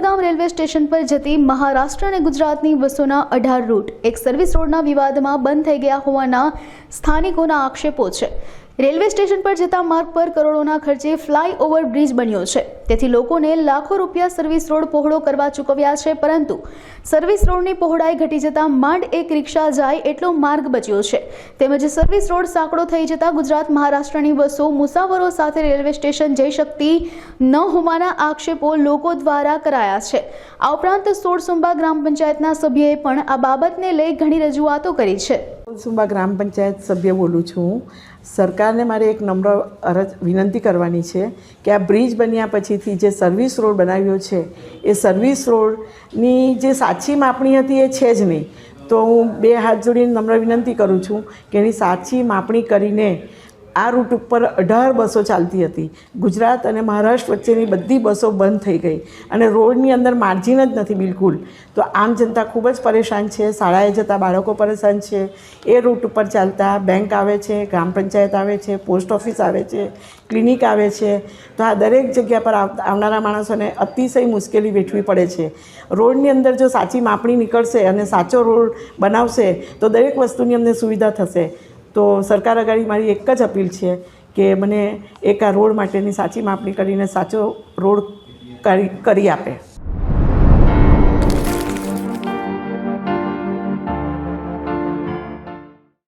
Umargam railway station પર જતી મહારાષ્ટ્ર અને ગુજરાતની બસોના અઢાર રૂટ એક સર્વિસ રોડના વિવાદમાં બંધ થઈ ગયા હોવાના સ્થાનિકોના આક્ષેપો છે. રેલવે સ્ટેશન પર જતા માર્ગ પર કરોડોના ખર્ચે ફ્લાયઓવર બ્રિજ બન્યો છે. તેથી લોકોને લાખો રૂપિયા સર્વિસ રોડ પહોળો કરવા ચૂકવ્યા છે, પરંતુ સર્વિસ રોડની પહોળાઈ ઘટી જતા માંડ એક રિક્ષા જાય એટલો માર્ગ બચ્યો છે. તેમજ સર્વિસ રોડ સાંકડો થઈ જતા ગુજરાત મહારાષ્ટ્રની બસો મુસાફરો સાથે રેલવે સ્ટેશન જઈ શકતી ન હોવાના આક્ષેપો લોકો દ્વારા કરાયા છે. આ ઉપરાંત સોળસુંબા ગ્રામ પંચાયતના સભ્યએ પણ આ બાબતને લઈ ઘણી રજૂઆતો કરી છે. સુંબા ગ્રામ પંચાયત સભ્ય બોલું છું. સરકારને મારે એક નમ્ર અરજ, વિનંતી કરવાની છે કે આ બ્રિજ બન્યા પછીથી જે સર્વિસ રોડ બનાવ્યો છે, એ સર્વિસ રોડની જે સાચી માપણી હતી એ છે જ નહીં. તો હું બે હાથ જોડીને નમ્ર વિનંતી કરું છું કે એની સાચી માપણી કરીને આ રૂટ ઉપર અઢાર બસો ચાલતી હતી. ગુજરાત અને મહારાષ્ટ્ર વચ્ચેની બધી બસો બંધ થઈ ગઈ અને રોડની અંદર માર્જિન જ નથી બિલકુલ. તો આમ જનતા ખૂબ જ પરેશાન છે, શાળાએ જતા બાળકો પરેશાન છે, એ રૂટ ઉપર ચાલતા બેંક આવે છે, ગ્રામ પંચાયત આવે છે, પોસ્ટ ઓફિસ આવે છે, ક્લિનિક આવે છે. તો આ દરેક જગ્યા પર આવ- આવનારા માણસોને અતિશય મુશ્કેલી વેઠવી પડે છે. રોડની અંદર જો સાચી માપણી નીકળશે અને સાચો રોડ બનાવશે, તો દરેક વસ્તુની અમને સુવિધા થશે. તો સરકાર આગળ મારી એક જ અપીલ છે કે મને એક આ રોડ માટેની સાચી માપણી કરીને સાચો રોડ કરી આપે.